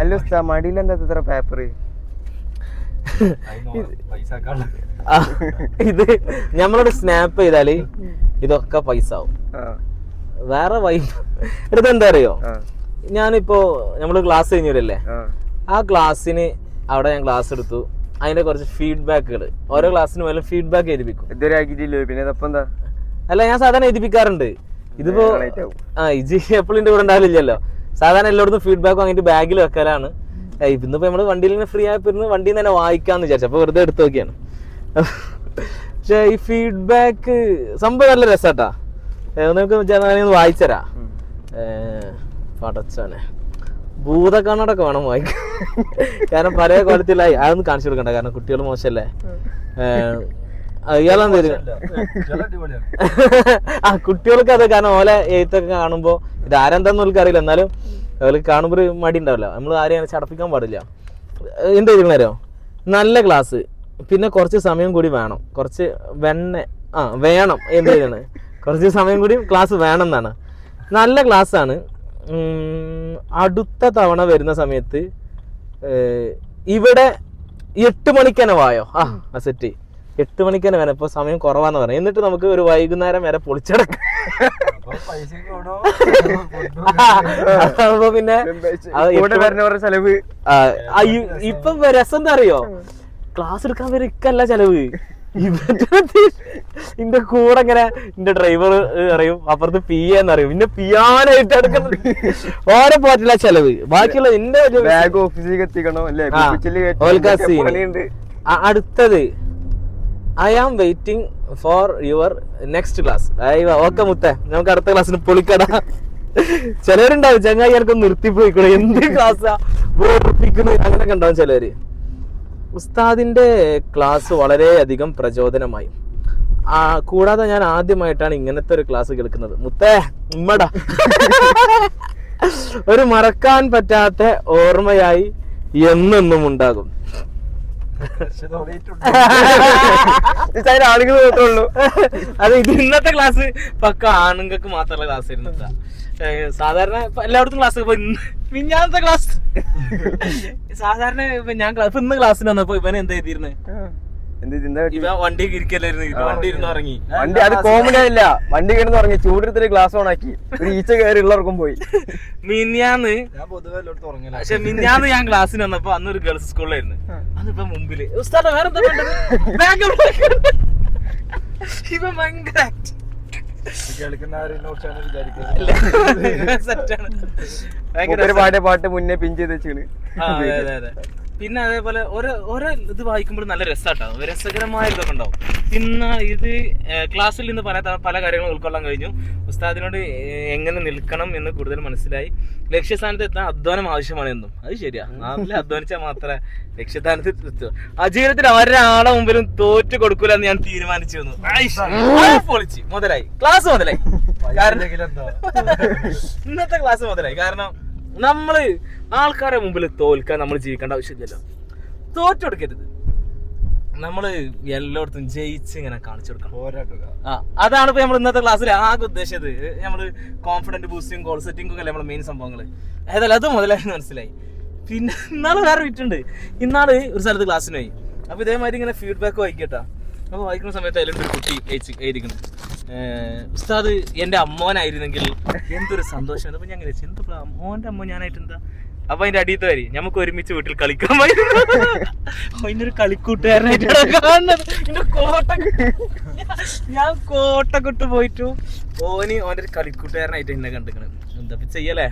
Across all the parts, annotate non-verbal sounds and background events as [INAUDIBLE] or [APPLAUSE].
അല്ല ഉസ്താ മടിയിൽ എന്താ ഇത്ര പേപ്പർ ഇത് നമ്മളോട് സ്നാപ്പ് ചെയ്താൽ ഇതൊക്കെ പൈസ ആവും. വേറെ വൈബ് ഇതെന്താ അറിയോ? ഞാനിപ്പോ നമ്മൾ ക്ലാസ് കഴിഞ്ഞവരല്ലേ? ആ. ആ ക്ലാസ്സിന് അവിടെ ഞാൻ ക്ലാസ് എടുത്തു. അതിന്റെ കുറച്ച് ഫീഡ്ബാക്കുകൾ ഓരോ ക്ലാസ്സിനും വല്ല ഫീഡ്ബാക്ക് എഴുതിപ്പിക്കും. ഇതുവരെ ആക്കിയിട്ടില്ലോ പിന്നെ എന്താ അല്ല ഞാൻ സാധാരണ എഴുതിപ്പിക്കാറുണ്ട്. ഇതിപ്പോ ആ ഇജി എപ്പോഴും കൂടെ ഉണ്ടാവില്ലല്ലോ സാധാരണ എല്ലായിടത്തും ഫീഡ്ബാക്കും വാങ്ങിയിട്ട് ബാഗിൽ വെക്കലാണ്. ഇന്നിപ്പോൾ ഇന്നിപ്പോ നമ്മൾ വണ്ടിയിൽ നിന്ന് ഫ്രീ ആയപ്പോ ഇരുന്ന് വണ്ടിയിൽ നിന്ന് തന്നെ വായിക്കാന്ന് വിചാരിച്ചു. അപ്പൊ വെറുതെ എടുത്തു നോക്കിയാണ്. പക്ഷേ ഈ ഫീഡ്ബാക്ക് സംഭവം നല്ല രസാട്ടാ. നമുക്ക് ജനാലയൊന്ന് വായിച്ചരാ. പടച്ചാനെ. ഭൂതക്കണ്ണടൊക്കെ വേണം വായിക്കാൻ. കാരണം പല കോലത്തിലായി അതൊന്നും കാണിച്ചു കൊടുക്കണ്ട. കാരണം കുട്ടികൾ മോശമല്ലേ ഇയാളെന്താ [LAUGHS] ആ കുട്ടികൾക്ക് അത് കാരണം ഓലെ എഴുത്തൊക്കെ കാണുമ്പോ ഇത് ആരെന്താന്ന് ഓൽക്ക് അറിയില്ല. എന്നാലും അവർക്ക് കാണുമ്പോ ഒരു മടി ഉണ്ടാവില്ല. നമ്മൾ ആരെയും ചടപ്പിക്കാൻ പാടില്ല. എന്താ അറിയോ? നല്ല ക്ലാസ് പിന്നെ കുറച്ച് സമയം കൂടി വേണം. കുറച്ച് വെണ്ണ ആ വേണം. എന്ത് ചെയ്യണം കുറച്ച് സമയം കൂടി ക്ലാസ് വേണം എന്നാണ്. നല്ല ക്ലാസ് ആണ്. അടുത്ത തവണ വരുന്ന സമയത്ത് ഇവിടെ എട്ട് മണിക്ക് തന്നെ വായോ? ആ സെറ്റ് എട്ട് മണിക്ക് തന്നെ വേണം. ഇപ്പൊ സമയം കുറവാന്ന് പറഞ്ഞു എന്നിട്ട് നമുക്ക് ഒരു വൈകുന്നേരം വരെ പൊളിച്ചെടുക്കാം. [LAUGHS] പിന്നെ ചെലവ്? ഇപ്പൊ രസം എന്താ അറിയോ? ക്ലാസ് എടുക്കാൻ വരെ ഇക്കല്ല ചെലവ്. [LAUGHS] ഇന്റെ കൂടെ ഇങ്ങനെ ഇന്റെ ഡ്രൈവർ അറിയും. അപ്പുറത്ത് പി എന്നറിയും പിന്നെ പിയാനായിട്ട് എടുക്കുന്നത് ഓരോ പോറ്റില്ല ചെലവ്. ബാക്കിയുള്ള എന്റെ അടുത്തത്. I am waiting for your next class okay മുത്തേ നമുക്ക് അടുത്ത ക്ലാസ്സിന് പൊളിക്കട. ചിലവരുണ്ടാവും ചങ്ങായി ആർക്കും നിർത്തിപ്പോയിക്കൂടെ എന്ത് ബോർപ്പിക്കുന്നു അങ്ങനെയൊക്കെ ഉണ്ടാവും ചിലവര് ഉസ്താദിന്റെ ക്ലാസ് വളരെയധികം പ്രചോദനമായി. ആ കൂടാതെ ഞാൻ ആദ്യമായിട്ടാണ് ഇങ്ങനത്തെ ഒരു ക്ലാസ് കേൾക്കുന്നത്. മുത്തേ ഉമ്മടാ. ഒരു മറക്കാൻ പറ്റാത്ത ഓർമ്മയായി എന്നെന്നും ഉണ്ടാകും. ആളുകൾ മാത്രമേ അത് ഇത് ഇന്നത്തെ ക്ലാസ് പക്ക ആണുങ്ങൾക്ക് മാത്രമുള്ള ക്ലാസ് ആയിരുന്നു സാധാരണ എല്ലായിടത്തും ക്ലാസ് ഇപ്പൊ ഇന്ന് മിഞ്ഞാന്നത്തെ ക്ലാസ്. സാധാരണ ഇപ്പൊ ഞാൻ ക്ലാസ് ഇപ്പൊ ഇന്ന് ക്ലാസ്സിന് വന്നപ്പോ ഇവൻ എന്താ ചെയ്തിരുന്നത് എന്താ പറ്റി? ഇവൻ വണ്ടി ഇരിക്കല്ലായിരുന്നു. വണ്ടി ഇരുന്ന് ഇറങ്ങി വണ്ടി അത് കോമഡി ആയില്ല. വണ്ടി കിടന്ന് ഇറങ്ങി ചൂടെടുത്തൊരു ഗ്ലാസ് ഓൺ ആക്കി. ഒരു ഈച്ച കയറി ഉള്ളവർക്കും പോയി. ഉറങ്ങില്ല പക്ഷെ മിഞ്ഞാന്ന് ഞാൻ ക്ലാസ്സിന് വന്നപ്പോ അന്ന് ഒരു ഗേൾസ് സ്കൂളിലായിരുന്നു മുമ്പിൽ. ഉസ്താദ വേറെ എന്താ വേണ്ടത് ബാഗ് ഇവൻ ഭയങ്കര പാടിയ പാട്ട് മുന്നേ പിൻ ചെയ്ത് വെച്ചാണ്. പിന്നെ അതേപോലെ ഓരോ ഓരോ ഇത് വായിക്കുമ്പോൾ നല്ല രസമാട്ടോ രസകരമായ ഇതൊക്കെ ഉണ്ടാവും. ഇന്ന് ഇത് ക്ലാസ്സിൽ നിന്ന് പല പല കാര്യങ്ങളും ഉൾക്കൊള്ളാൻ കഴിഞ്ഞു. ഉസ്താദിനോട് എങ്ങനെ നിൽക്കണം എന്ന് കൂടുതൽ മനസ്സിലായി. ലക്ഷ്യസ്ഥാനത്ത് എത്താൻ അധ്വാനം ആവശ്യമാണ് എന്നും. അത് ശരിയാ. നാട്ടിൽ അധ്വാനിച്ചാൽ മാത്രമേ ലക്ഷ്യസ്ഥാനത്ത് എത്തൂ അജീവിതത്തിൽ ജീവിതത്തിൽ ഒരാളെ മുമ്പിലും തോറ്റു കൊടുക്കൂല എന്ന് ഞാൻ തീരുമാനിച്ചു വന്നു പൊളിച്ച്. മുതലായി. ക്ലാസ് മുതലായി. കാരണം ഇന്നത്തെ ക്ലാസ് മുതലായി. കാരണം നമ്മൾ ആൾക്കാരെ മുമ്പിൽ തോൽക്കാൻ നമ്മൾ ജീവിക്കേണ്ട ആവശ്യമില്ലല്ലോ. തോറ്റെടുക്കരുത് നമ്മൾ എല്ലായിടത്തും ജയിച്ച് ഇങ്ങനെ കാണിച്ചു കൊടുക്കണം. ആ അതാണ് ഇപ്പൊ നമ്മൾ ഇന്നത്തെ ക്ലാസ്സിൽ ആകെ ഉദ്ദേശിച്ചത്. നമ്മൾ കോൺഫിഡന്റ് ബൂസ്റ്റിംഗ് ഗോൾ സെറ്റിംഗ് ഒക്കെ നമ്മളെ മെയിൻ സംഭവങ്ങൾ ഏതായാലും അത് മുതലായി മനസ്സിലായി. പിന്നെ ഇന്നാൾ വേറെ വിട്ടുണ്ട് ഇന്നാൾ ഒരു സ്ഥലത്ത് ക്ലാസ്സിന് പോയി. അപ്പൊ ഇതേമാതിരി ഇങ്ങനെ ഫീഡ്ബാക്ക് വായിക്കട്ടാ അപ്പൊ വായിക്കുന്ന സമയത്ത് അതിലൊരു കുട്ടി എഴുതിക്കണം ഉസ്താദ് എന്റെ അമ്മോനായിരുന്നെങ്കിൽ എന്തൊരു സന്തോഷം. അപ്പൊ ഞാൻ എന്താ ഇപ്പൊ അമ്മോന്റെ അമ്മ ഞാനായിട്ട് എന്താ? അപ്പൊ അതിന്റെ അടിയത്ത് വരി നമുക്ക് ഒരുമിച്ച് വീട്ടിൽ കളിക്കാൻ അതിനൊരു കളിക്കൂട്ടുകാരനായിട്ട് കാണുന്നത്. എന്റെ കോട്ട ഞാൻ കോട്ടക്കൊട്ട് പോയിട്ടു. ഓന് ഓന്റെ ഒരു കളിക്കൂട്ടുകാരനായിട്ട് എന്നെ കണ്ടിക്കണ് എന്താ ചെയ്യലേ?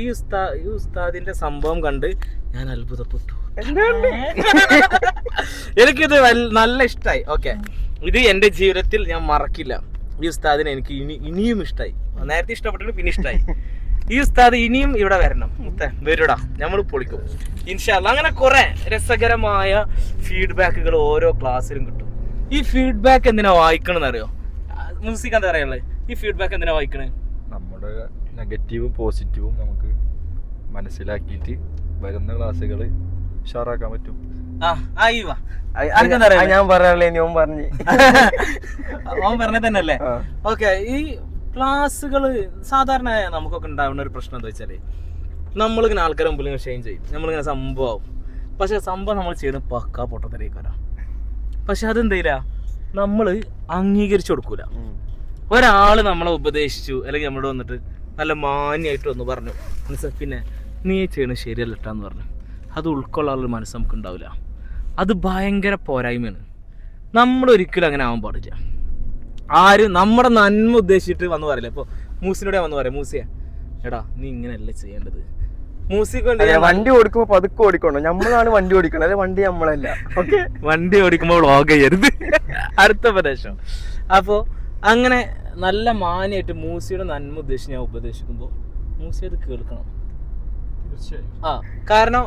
ഈ ഉസ്താ ഈ ഉസ്താദിന്റെ സംഭവം കണ്ട് ഞാൻ അത്ഭുതപ്പെട്ടു. എനിക്കിത് നല്ല ഇഷ്ടായി. ഓക്കെ. ഇത് എന്റെ ജീവിതത്തിൽ ഞാൻ മറക്കില്ല. ഈ ഉസ്താദിനെ എനിക്ക് ഇനി ഇനിയും ഇഷ്ടമായി നേരത്തെ ഇഷ്ടപ്പെട്ടിട്ട് പിന്നെ ഇഷ്ടമായി ഈ ഉസ്താദ് ഇനിയും ഇവിടെ വരണം. വരുടാ. നമ്മൾ പൊളിക്കും. ഇൻഷാല്ല അങ്ങനെ കുറെ രസകരമായ ഫീഡ്ബാക്കുകൾ ഓരോ ക്ലാസ്സിലും കിട്ടും. ഈ ഫീഡ്ബാക്ക് എന്തിനാ വായിക്കണം അറിയോ? മ്യൂസിക് എന്താ പറയാനുള്ളത് ഈ ഫീഡ്ബാക്ക് എന്തിനാ വായിക്കണേ? നമ്മുടെ നെഗറ്റീവും പോസിറ്റീവും നമുക്ക് മനസ്സിലാക്കിയിട്ട് വരുന്ന ക്ലാസ്സുകൾ ഉഷാറാക്കാൻ പറ്റും. ഞാൻ ഇനി ഓൻ പറഞ്ഞേ. തന്നല്ലേ [LAUGHS] പറഞ്ഞത് തന്നെ അല്ലേ ഓക്കെ ഈ ക്ലാസ്സുകൾ സാധാരണ നമുക്കൊക്കെ ഉണ്ടാവുന്ന ഒരു പ്രശ്നം എന്താ വെച്ചാൽ നമ്മളിങ്ങനെ ആൾക്കാരെ മുമ്പിൽ ഇങ്ങനെ ഷെയിൻ ചെയ്യും. നമ്മളിങ്ങനെ സംഭവം പക്ഷെ സംഭവം നമ്മൾ ചെയ്യുന്നത് പക്കാ പൊട്ടത്തരേക്കാരാ. പക്ഷെ അതെന്തേല നമ്മൾ അംഗീകരിച്ചു കൊടുക്കൂല. ഒരാൾ നമ്മളെ ഉപദേശിച്ചു അല്ലെങ്കിൽ നമ്മളോട് വന്നിട്ട് നല്ല മാന്യമായിട്ട് ഒന്ന് പറഞ്ഞു. പിന്നെ നീ ചെയ്യണത് ശരിയല്ലട്ടാന്ന് പറഞ്ഞു. അത് ഉൾക്കൊള്ളാനുള്ള മനസ്സ് നമുക്ക് ഉണ്ടാവില്ല അത് ഭയങ്കര പോരായ്മയാണ്. നമ്മൾ ഒരിക്കലും അങ്ങനെ ആവാൻ പാടില്ല. ആരും നമ്മുടെ നന്മ ഉദ്ദേശിച്ചിട്ട് വന്ന് പറയില്ല. ഇപ്പോൾ മൂസിനോടെ വന്ന് പറയാം മൂസിയ എടാ നീ ഇങ്ങനെയല്ല ചെയ്യേണ്ടത്? വേണ്ടി ഓടിക്കുമ്പോ പതുക്കെ ഓടിക്കണോ. നമ്മളാണ് വണ്ടി ഓടിക്കണത് വണ്ടി നമ്മളല്ല. ഓക്കെ? വണ്ടി ഓടിക്കുമ്പോൾ വ്ളോഗ് ചെയ്യരുത്. അടുത്ത പ്രദേശം അപ്പോൾ അങ്ങനെ നല്ല മാന്യമായിട്ട് മൂസിയുടെ നന്മ ഉദ്ദേശിച്ച് ഞാൻ ഉപദേശിക്കുമ്പോൾ മൂസി അത് കേൾക്കണം. തീർച്ചയായും. ആ കാരണം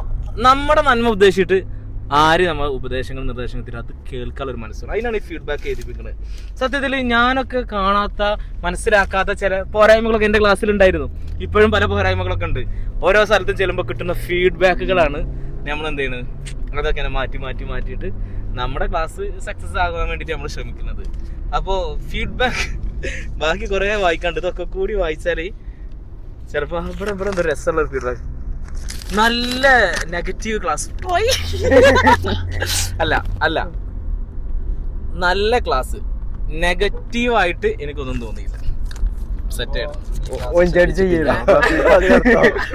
നമ്മുടെ നന്മ ഉദ്ദേശിച്ചിട്ട് ആര് നമ്മൾ ഉപദേശങ്ങൾ നിർദ്ദേശങ്ങൾ തരും അത് കേൾക്കാനുള്ള ഒരു മനസ്സുണ്ട്. അതിനാണ് ഈ ഫീഡ്ബാക്ക് എഴുതിപ്പിക്കുന്നത്. സത്യത്തിൽ ഞാനൊക്കെ കാണാത്ത മനസ്സിലാക്കാത്ത ചില പോരായ്മകളൊക്കെ എന്റെ ക്ലാസ്സിൽ ഉണ്ടായിരുന്നു. ഇപ്പോഴും പല പോരായ്മകളൊക്കെ ഉണ്ട്. ഓരോ സ്ഥലത്തും ചെല്ലുമ്പോൾ കിട്ടുന്ന ഫീഡ്ബാക്കുകളാണ് നമ്മൾ എന്ത് ചെയ്യുന്നത്? അതൊക്കെ മാറ്റി മാറ്റി മാറ്റിയിട്ട് നമ്മുടെ ക്ലാസ് സക്സസ് ആകാൻ വേണ്ടിയിട്ട് നമ്മൾ ശ്രമിക്കുന്നത്. അപ്പോൾ ഫീഡ്ബാക്ക് ബാക്കി കുറേ വായിക്കാണ്ട് ഇതൊക്കെ കൂടി വായിച്ചാൽ ചിലപ്പോൾ ഇവിടെ ഇവിടെ എന്താ രസമുള്ള ഫീഡ്ബാക്ക് നല്ല നെഗറ്റീവ് ക്ലാസ് അല്ല അല്ല. നല്ല ക്ലാസ് നെഗറ്റീവ് ആയിട്ട് എനിക്കൊന്നും തോന്നിയില്ല. സെറ്റ്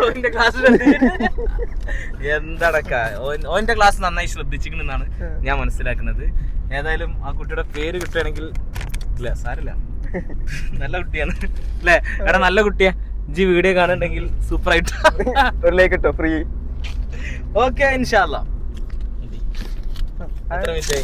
ഓന്റെ ക്ലാസ് എന്തടക്ക? ഓന്റെ ക്ലാസ് നന്നായി ശ്രദ്ധിച്ചിരിക്കണെന്നാണ് ഞാൻ മനസ്സിലാക്കുന്നത്. ഏതായാലും ആ കുട്ടിയുടെ പേര് കിട്ടുകയാണെങ്കിൽ ഇല്ല സാരില്ല നല്ല കുട്ടിയാണ്. അല്ലേ എടാ നല്ല കുട്ടിയാ. ജി വീഡിയോ കാണുന്നുണ്ടെങ്കിൽ സൂപ്പർ ആയിട്ട്. ഒരു ലൈക്ക് ഇട്ടോ ഫ്രീ ഓക്കെ ഇൻഷാല്ല എത്ര മിനിറ്റ്